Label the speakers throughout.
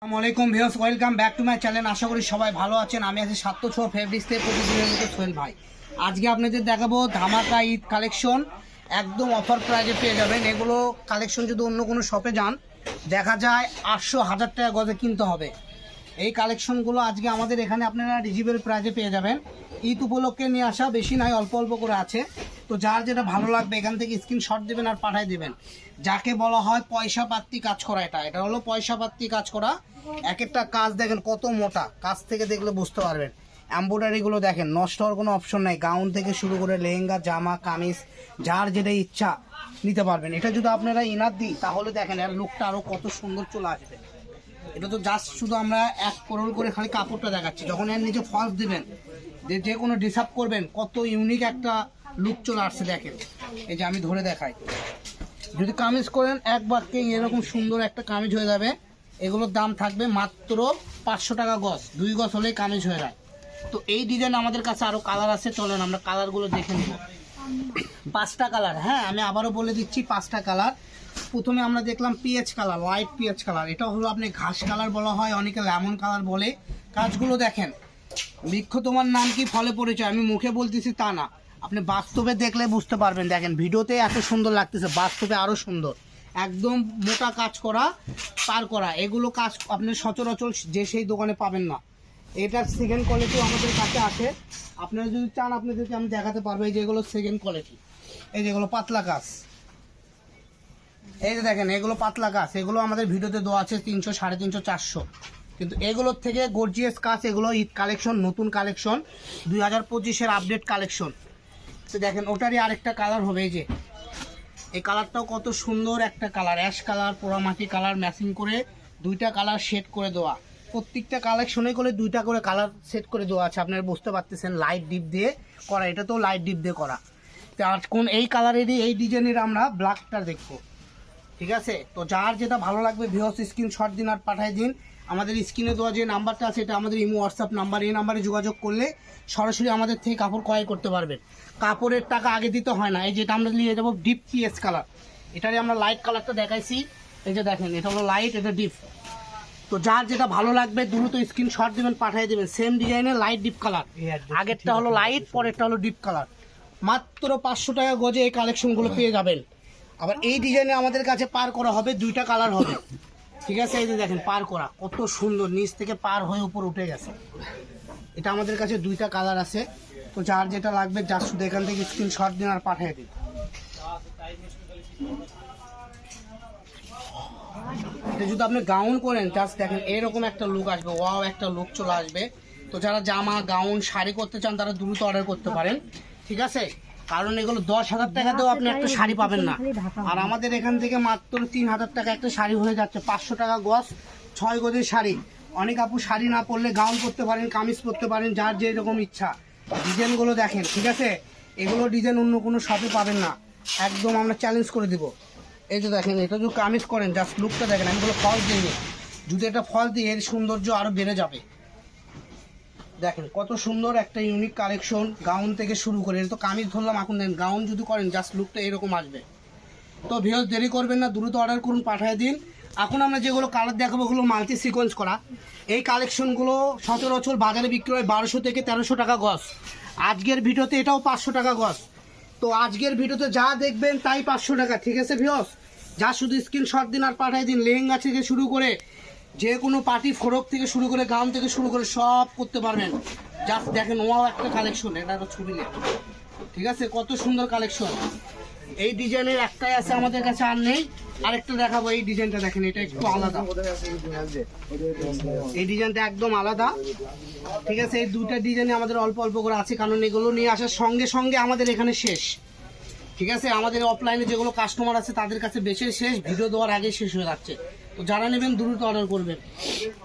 Speaker 1: আসসালামু আলাইকুম viewers, welcome back to my channel. আশা করি সবাই ভালো আছেন। আমি আছি সাত্য ছ ফেব্রিক্স থেকে প্রতিদিনের মতো সোহেল ভাই। আজকে আপনাদের দেখাবো ধামাকা ঈদ কালেকশন একদম অফার প্রাইজে পেয়ে যাবেন। এগুলো কালেকশন যদি অন্য কোনো শপে যান, দেখা যায় আটশো হাজার টাকা গজে কিনতে হবে। এই কালেকশনগুলো আজকে আমাদের এখানে আপনারা রিজিবল প্রাইজে পেয়ে যাবেন। ঈদ উপলক্ষে নিয়ে আসা, বেশি নয় অল্প অল্প করে আছে। তো যার যেটা ভালো লাগবে, এখান থেকে স্ক্রিনশট দেবেন আর পাঠিয়ে দেবেন। যাকে বলা হয় পয়সা পাত্তি কাজ করা এটা। এটা হলো পয়সা পাত্তি কাজ করা। এক একটা কাজ দেখেন কত মোটা। কাজ থেকে দেখলে বুঝতে পারবেন। এম্ব্রয়ডারিগুলো দেখেন, নষ্ট হওয়ার কোনো অপশন নাই। গাউন থেকে শুরু করে লেহেঙ্গা, জামা, কামিজ, যার যেটা ইচ্ছা নিতে পারবেন। এটা যদি আপনারা ইনার দিই, তাহলে দেখেন এর লুকটা আরও কত সুন্দর চলে আসবে। এটা তো জাস্ট শুধু আমরা এক করোল করে খালি কাপড়টা দেখাচ্ছি। যখন এর নিচে ফলস দেবেন, যে যে কোনো ডিসার্ভ করবেন, কত ইউনিক একটা লুক চলে আসছে দেখেন। এই যে আমি ধরে দেখাই। যদি কামিজ করেন, এক বাক্যে এরকম সুন্দর একটা কামিজ হয়ে যাবে। এগুলোর দাম থাকবে মাত্র পাঁচশো টাকা গজ। দুই গজ হলেই কামিজ হয়ে যায়। তো এই ডিজাইন আমাদের কাছে আরও কালার আছে, চলেন আমরা কালারগুলো দেখে নিব পাঁচটা কালার হ্যাঁ আমি আবারও বলে দিচ্ছি পাঁচটা কালার প্রথমে আমরা দেখলাম peach colour light peach colour. এটা হলো আপনি ঘাস কালার বলা হয়, অনেকে লেমন কালার বলে। কাজগুলো দেখেন। বৃক্ষ তোমার নাম কি, ফলে পরিচয়? আমি মুখে বলতেছি তা না। আপনি বাস্তবে দেখলে বুঝতে পারবেন। দেখেন, ভিডিওতে এত সুন্দর লাগতেছে, বাস্তবে আরও সুন্দর। একদম মোটা কাজ করা, পার করা। এগুলো কাজ আপনি সচরাচর যে সেই দোকানে পাবেন না। এটার সেকেন্ড কোয়ালিটি আমাদের কাছে আছে। আপনারা যদি চান আপনাদেরকে আমি দেখাতে পারব, এই যেগুলো সেকেন্ড কোয়ালিটি এই যেগুলো পাতলা কাজ এই যে দেখেন, এগুলো পাতলা কাজ এগুলো আমাদের ভিডিওতে দেওয়া আছে তিনশো, সাড়ে তিনশো, চারশো। কিন্তু এগুলোর থেকে গর্জিয়াস কাজ এগুলো ঈদ কালেকশন নতুন কালেকশন দুই হাজার পঁচিশের আপডেট কালেকশন তো দেখেন, ওটারই আরেকটা কালার হবে, এই যে। এই কালারটাও কত সুন্দর একটা কালার অ্যাশ কালার পোড়ামাটি কালার ম্যাচিং করে দুইটা কালার সেট করে দেওয়া। প্রত্যেকটা কালেকশনে করে দুইটা করে কালার সেট করে দেওয়া আছে, আপনারা বুঝতে পারতেছেন লাইট ডিপ দিয়ে করা। এটা তো লাইট ডিপ দিয়ে করা। তো আর কোন এই কালারেরই এই ডিজাইনের আমরা ব্ল্যাকটা দেখব। ঠিক আছে? তো যার যেটা ভালো লাগবে ভিওস স্ক্রিন শট দিন আর পাঠাই দিন। আমাদের স্ক্রিনে দেওয়া যে নাম্বারটা আছে এটা আমাদের ইমো হোয়াটসঅ্যাপ নাম্বার এই নাম্বারে যোগাযোগ করলে সরাসরি আমাদের থেকে কাপড় ক্রয় করতে পারবেন। কাপড়ের টাকা আগে দিতে হয় না। এই যেটা আমরা নিয়ে যাব ডিপ পিএস কালার এটারই আমরা লাইট কালারটা দেখাইছি। এই যে দেখেন এটা হলো লাইট এটা ডিপ তো যার যেটা ভালো লাগবে দ্রুত স্ক্রিন শট দেবেন পাঠিয়ে দেবেন। সেম ডিজাইনের লাইট ডিপ কালার আগেরটা হলো লাইট পরেরটা হলো ডিপ কালার মাত্র পাঁচশো টাকা গজে এই কালেকশনগুলো পেয়ে যাবেন। আবার এই ডিজাইনে আমাদের কাছে পার করা হবে, দুইটা কালার হবে। ঠিক আছে, এই যে দেখেন, পার করা। কত সুন্দর, নিচ থেকে পার হয়ে উপর উঠে গেছে। এটা আমাদের কাছে দুইটা কালার আছে। তো যার যেটা লাগবে, যার শুধু এখান থেকে স্ক্রিন শট দিন আর পাঠিয়ে দিন। এটা যদি আপনি গাউন করেন জাস্ট দেখেন, এরকম একটা লুক আসবে। ওয়াও একটা লুক চলে আসবে। তো যারা জামা গাউন শাড়ি করতে চান, তারা দ্রুত অর্ডার করতে পারেন। ঠিক আছে? কারণ এগুলো দশ হাজার টাকাতেও আপনি একটা শাড়ি পাবেন না। আর আমাদের এখান থেকে মাত্র তিন হাজার টাকা একটা শাড়ি হয়ে যাচ্ছে, পাঁচশো টাকা গজ, ছয় গজের শাড়ি। অনেক আপু শাড়ি না পরলে গাউন করতে পারেন, কামিজ করতে পারেন, যার যে রকম ইচ্ছা। ডিজাইনগুলো দেখেন, ঠিক আছে? এগুলো ডিজাইন অন্য কোনো শপে পাবেন না। একদম আমরা চ্যালেঞ্জ করে দিব। এই যে দেখেন, এটা যদি কামিজ করেন জাস্ট লুকটা দেখেন, আমি কোনো ফল দিইনি। যদি এটা ফল দিই, এর সৌন্দর্য আরও বেড়ে যাবে। দেখেন, কত সুন্দর একটা ইউনিক কালেকশন গাউন থেকে শুরু করে তো কামিজ ধরলাম, এখন দেন গাউন যদি করেন জাস্ট লুকটা এরকম আসবে। তো ভিউজ দেরি করবেন না, দ্রুত অর্ডার করুন, পাঠিয়ে দিন। এখন আমরা যেগুলো কালার দেখাবো, ওগুলো মাল্টি সিকোয়েন্স করা। এই কালেকশনগুলো সচরাচর বাজারে বিক্রি হয় বারোশো থেকে তেরোশো টাকা গজ। আজকের ভিডিওতে এটাও পাঁচশো টাকা গজ। তো আজকের ভিডিওতে যা দেখবেন তাই পাঁচশো টাকা, ঠিক আছে ভিউস যা শুধু স্ক্রিনশট দিন আর পাঠিয়ে দিন, লেহেঙ্গা থেকে শুরু করে যে কোনো পার্টি ফোরক থেকে শুরু করে গান থেকে শুরু করে সব করতে পারবেন। জাস্ট দেখেন ওয়াও একটা কালেকশন এটা একটা ছবি নেই। ঠিক আছে? কত সুন্দর কালেকশন এই ডিজাইনের একটাই আছে আমাদের কাছে, আর নেই। আরেকটা দেখাবো, এই ডিজাইনটা দেখেন, এটা একটু আলাদা। এই ডিজাইনটা একদম আলাদা। ঠিক আছে? এই দুটা ডিজাইনে আমাদের অল্প অল্প করে আছে, কারণ এগুলো নিয়ে আসার সঙ্গে সঙ্গে আমাদের এখানে শেষ। ঠিক আছে? আমাদের অফলাইনে যেগুলো কাস্টমার আছে, তাদের কাছে বেশি শেষ, ভিডিও দেওয়ার আগে শেষ হয়ে যাচ্ছে। যারা নেবেন দ্রুত অর্ডার করবেন।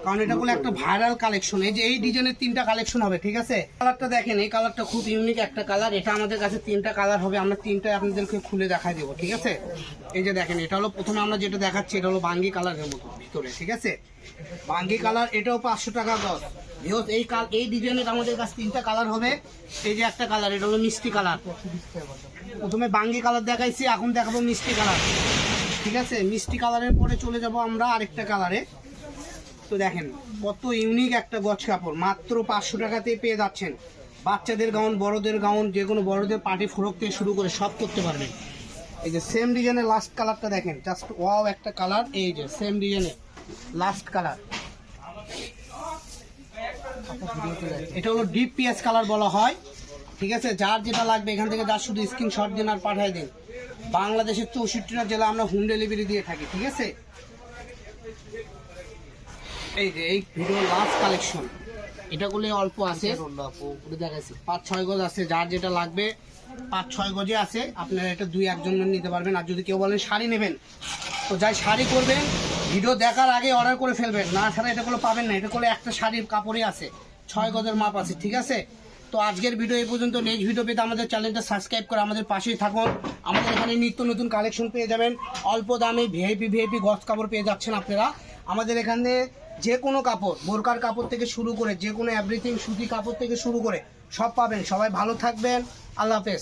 Speaker 1: কারণ এটা বলে একটা ভাইরাল কালেকশন এই যে এই ডিজাইনের তিনটা কালেকশন হবে, ঠিক আছে? কালারটা দেখেন, এই কালারটা খুব ইউনিক একটা কালার এটা আমাদের কাছে তিনটা কালার হবে, আমরা তিনটা আপনাদেরকে খুলে দেখাই দেবো, ঠিক আছে? এই যে দেখেন, এটা হলো প্রথমে আমরা যেটা দেখাচ্ছি, এটা হলো বাঙ্গি কালারের মতো ভিতরে, ঠিক আছে? বাঙ্গি কালার এটাও পাঁচশো টাকা দশ ভিওস এই কাল এই ডিজাইনের আমাদের কাছে তিনটা কালার হবে। এই যে একটা কালার এটা হলো মিষ্টি কালার প্রথমে বাঙ্গি কালার দেখাইছি, এখন দেখাবো মিষ্টি কালার ঠিক আছে? মিষ্টি কালারের পরে চলে যাব আমরা আরেকটা কালারে। তো দেখেন, কত ইউনিক একটা গছ কাপড়। মাত্র পাঁচশো টাকাতেই পেয়ে যাচ্ছেন। বাচ্চাদের গাউন বড়দের গাউন যে কোনো বড়দের পার্টি ফ্রক থেকে শুরু করে সব করতে পারবেন। এই যে সেম ডিজাইনের লাস্ট কালারটা দেখেন জাস্ট ওয়াও একটা কালার এই যে সেম ডিজাইনের লাস্ট কালার এটা হলো ডিপ পিএস কালার বলা হয়। ঠিক আছে? যার যেটা লাগবে এখান থেকে যার শুধু স্ক্রিনশট দিন আর পাঠিয়ে দিন। বাংলাদেশের চৌষট্টিটা জেলা আমরা হোম ডেলিভারি দিয়ে থাকি ঠিক আছে? এই যে এই ভিডিও লাস্ট কালেকশন এটা করলে অল্প আছে। পাঁচ ছয় গজ আছে যার যেটা লাগবে পাঁচ ছয় গজে আছে। আপনারা এটা দুই একজন নিতে পারবেন। আর যদি কেউ বলেন শাড়ি নেবেন তো যাই শাড়ি করবেন ভিডিও দেখার আগে অর্ডার করে ফেলবেন। না ছাড়া এটা কোনো পাবেন না এটা করলে একটা শাড়ির কাপড়ই আছে। ছয় গজের মাপ আছে ঠিক আছে? তো আজকের ভিডিও এই পর্যন্ত। নেক্সট ভিডিও পেতে আমাদের চ্যানেলটা সাবস্ক্রাইব করে আমাদের পাশেই থাকুন। আমাদের এখানে নিত্য নতুন কালেকশন পেয়ে যাবেন। অল্প দামে ভিআইপি ভিআইপি গস কাপড় পেয়ে যাচ্ছেন আপনারা। আমাদের এখানে যে কোনো কাপড়, বোরকার কাপড় থেকে শুরু করে যে কোনো এভরিথিং সুতি কাপড় থেকে শুরু করে সব পাবেন। সবাই ভালো থাকবেন। আল্লাহ হাফেজ।